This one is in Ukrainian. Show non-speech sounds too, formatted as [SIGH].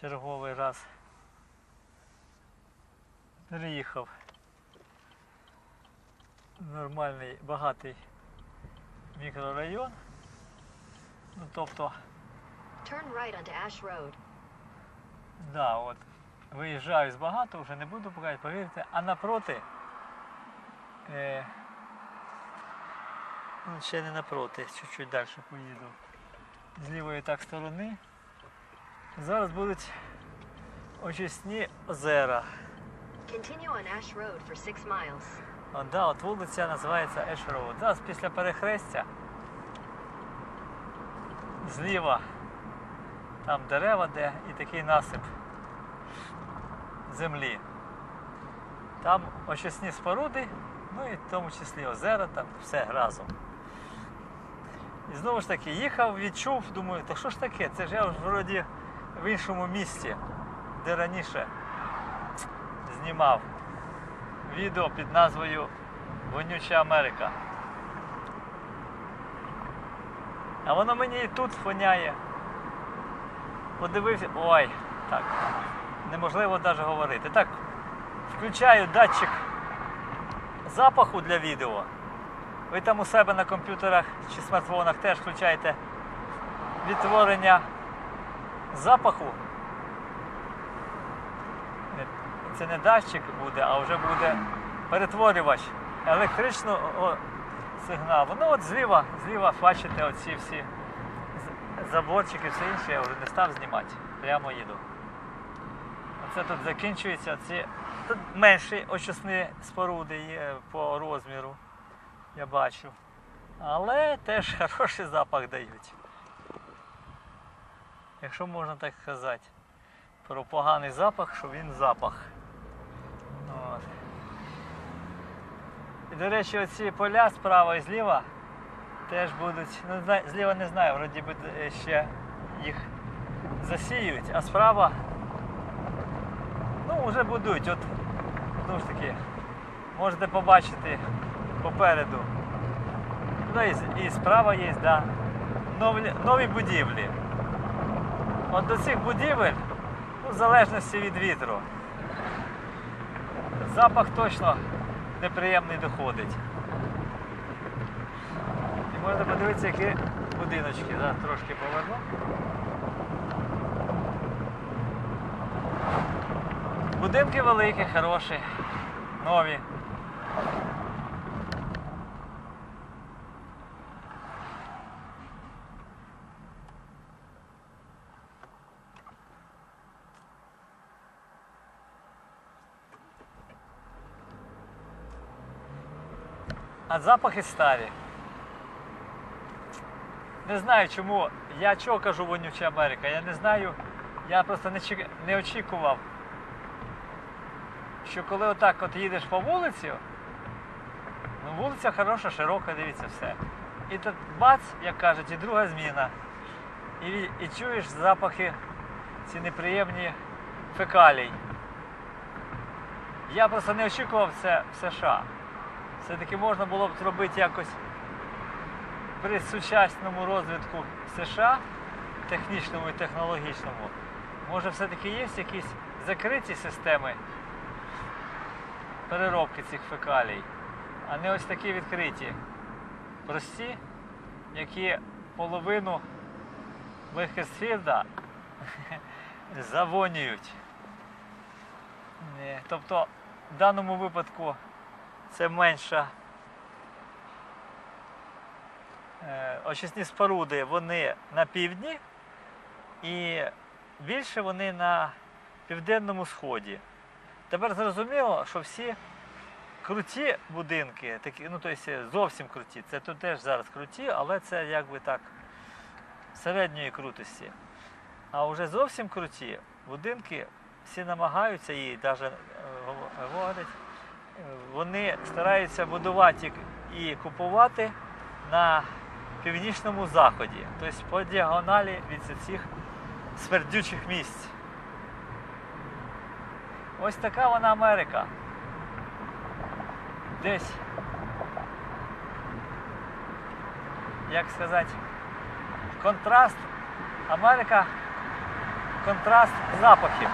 черговий раз переїхав. в Нормальний, багатий мікрорайон. Ну, тобто, Turn right onto Ash Road. да, от, виїжджаю з багато, вже не буду показувати, повірте, а напроти, е, ну, ще не напроти, чуть-чуть далі поїду. З лівої так сторони. Зараз будуть очисні озера. Continue on Ash Road for 6 miles. О, да, от вулиця називається Еш Роуд. Зараз після перехрестя зліва там дерева, де і такий насип землі. Там очисні споруди, ну і в тому числі озера, там все разом. І знову ж таки їхав, відчув, думаю, та що ж таке? Це ж я ж вроді в іншому місті, де раніше знімав відео під назвою Вонюча Америка. А воно мені і тут воняє. Подивився. Ой, так. Неможливо навіть говорити. Так, включаю датчик запаху для відео. Ви там у себе на комп'ютерах чи смартфонах теж включаєте відтворення запаху. Це не датчик буде, а вже буде перетворювач електричного сигналу. Ну от зліва, зліва бачите оці всі заборчики, все інше, я вже не став знімати. Прямо їду. Оце тут закінчується. Ці тут менші очисні споруди є по розміру. Я бачу. Але теж [LAUGHS] хороший запах дають. Якщо можна так сказати. Про поганий запах, що він запах. От. І, до речі, оці поля справа і зліва теж будуть. Ну, зліва не знаю, вроді би е, ще їх засіють, а справа ну, вже будуть. От, знову ж таки, можете побачити попереду. Ну, і, і справа є, да. нові, нові будівлі. От до цих будівель, ну, в залежності від вітру, запах точно неприємний доходить. І можна подивитися, які будиночки. Зараз трошки поверну. Будинки великі, хороші, нові. А запахи старі. Не знаю чому. Я чого кажу вонюча Америка. Я не знаю. Я просто не, чек- не очікував, що коли отак от їдеш по вулиці, ну вулиця хороша, широка, дивіться все. І тут бац, як кажуть, і друга зміна. І, і чуєш запахи ці неприємні фекалій. Я просто не очікував це в США. Все-таки можна було б зробити якось при сучасному розвитку США, технічному і технологічному, може все-таки є якісь закриті системи переробки цих фекалій, а не ось такі відкриті, прості, які половину Бейкерсфілда [LAUGHS] завонюють. Тобто в даному випадку це менша. Е, Очисні споруди вони на півдні і більше вони на південному сході. Тепер зрозуміло, що всі круті будинки, такі, ну тобто зовсім круті, це тут теж зараз круті, але це якби так середньої крутості. А вже зовсім круті будинки всі намагаються і навіть говорять, е, вони стараються будувати і купувати на північному заході, тобто по діагоналі від цих смердючих місць. Ось така вона Америка. Десь, як сказати, контраст Америка контраст запахів.